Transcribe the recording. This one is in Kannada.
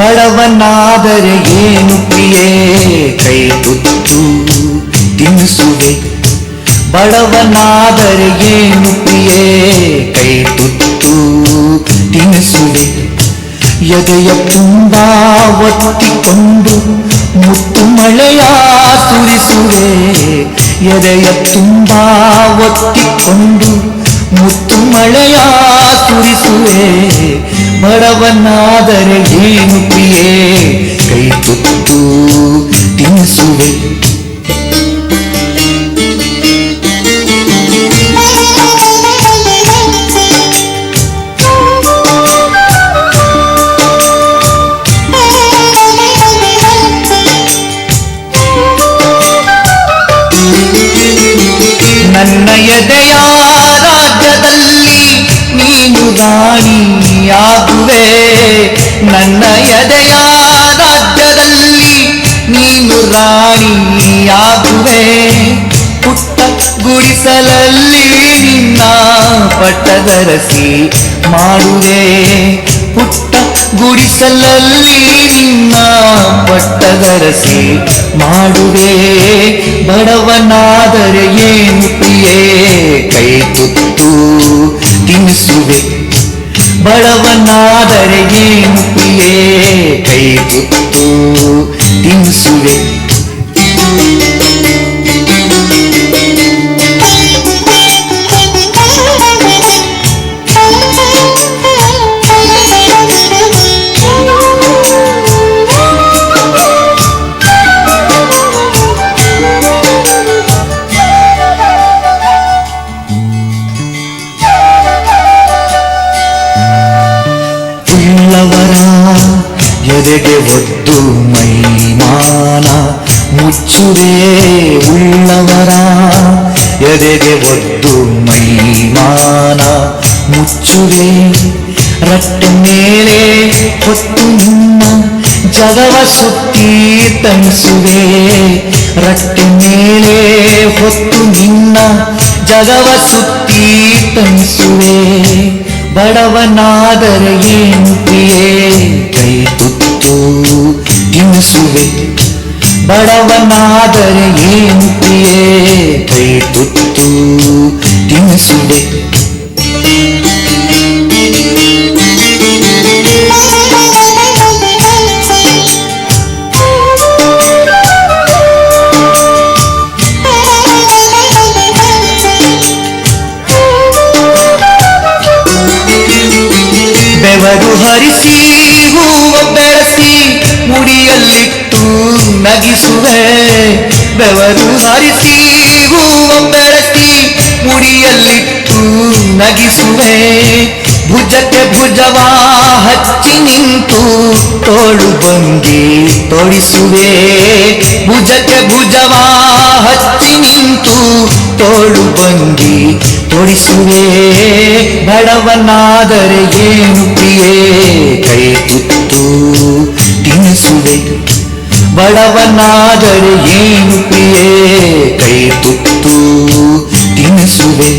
ಬಡವನಾದರೆ ಏನು ಪ್ರಿಯೇ? ಕೈ ತುತ್ತು ತಿನ್ನಿಸುವೆ. ಬಡವನಾದರೆ ಏನು ಪ್ರಿಯೇ? ಕೈ ತುತ್ತು ತಿನ್ನಿಸುವೆ. ಎದೆಯ ತುಂಬ ಒತ್ತಿಕೊಂಡು ಮುತ್ತು ಮಳೆಯ ಸುರಿಸುವೆ. ಎದೆಯ ತುಂಬ ಒತ್ತಿಕೊಂಡು ಮುತ್ತು ಮಳೆಯ ಸುರಿಸುವೆ. ಬಡವನ್ನಾದರೆ ಏನು ಕೈ ತುತ್ತು ತಿನ್ನಿಸುವೆ ನನ್ನ ಎದೆಯ ರಾಜ್ಯದಲ್ಲಿ ನೀನು ರಾಣಿಯಾಗುವೆ. ನನ್ನ ಎದೆಯ ರಾಜ್ಯದಲ್ಲಿ ನೀನು ರಾಣಿಯಾಗುವೆ. ಪುಟ್ಟ ಗುಡಿಸಲಲ್ಲಿ ನಿನ್ನ ಪಟ್ಟದರಸಿ ಮಾಡುವೆ. ಪುಟ್ಟ ಗುಡಿಸಲಲ್ಲಿ ನಿನ್ನ ಪಟ್ಟದರಸಿ ಮಾಡುವೆ. ಬಡವನಾದರೆ ಏನು ಪ್ರಿಯೇ? ಕೈ ತುತ್ತು ತಿನ್ನಿಸುವೆ ಬಡವನಾದರೆ ಏನು ಪ್ರಿಯೇ? ಕೈ ತುತ್ತು ತಿನ್ನಿಸುವೆ ಎದೆಗೆ ಒದ್ದು ಮೈಮಾನ ಮುಚ್ಚುವೆ ಉಳ್ಳವರ ಎದೆಗೆ ಒದ್ದು ಮೈಮಾನ ಮುಚ್ಚುವೆ ರಟ್ಟೆ ಮೇಲೆ ಹೊತ್ತು ನಿನ್ನ ಜಗವ ಸುತ್ತಿ ತಣಿಸುವೆ ರಟ್ಟೆ ಮೇಲೆ ಹೊತ್ತು ನಿನ್ನ ಜಗವ ಸುತ್ತಿ ತಣಿಸುವೆ ಬಡವನಾದರೆ ಪ್ರಿಯೇ? ಕೈ ತುತ್ತು ತಿನ್ನಿಸುವೆ ಬಡವನಾದರೆ ಪ್ರಿಯೇ? ಕೈ ತುತ್ತು ಹರಿಸಿ, ಹೂವ ಬೆಳೆಸಿ, ಮುಡಿಯಲ್ಲಿಟ್ಟು ನಗಿಸುವೆ. ಬೆವರು ಹರಿಸಿ, ಹೂವ ಬೆಳೆಸಿ, ಮುಡಿಯಲ್ಲಿಟ್ಟು ನಗಿಸುವೆ. ಭುಜಕ್ಕೆ ಭುಜವ ಹಚ್ಚಿ ನಿಂತು ತೋಳು ಬಂಗಿ ತೊಡಿಸುವೆ. ಭುಜಕ್ಕೆ ಭುಜವ ಹಚ್ಚಿ ನಿಂತು ತೋಳು ಬಂಗಿ ತೊಡಿಸುವೆ ಬಡವನಾದರೆ ಏನು ಪ್ರಿಯೇ? ಕೈ ತುತ್ತು ತಿನ್ನಿಸುವೆ ಬಡವನಾದರೆ ಏನು ಪ್ರಿಯೇ? ಕೈ ತುತ್ತು ತಿನ್ನಿಸುವೆ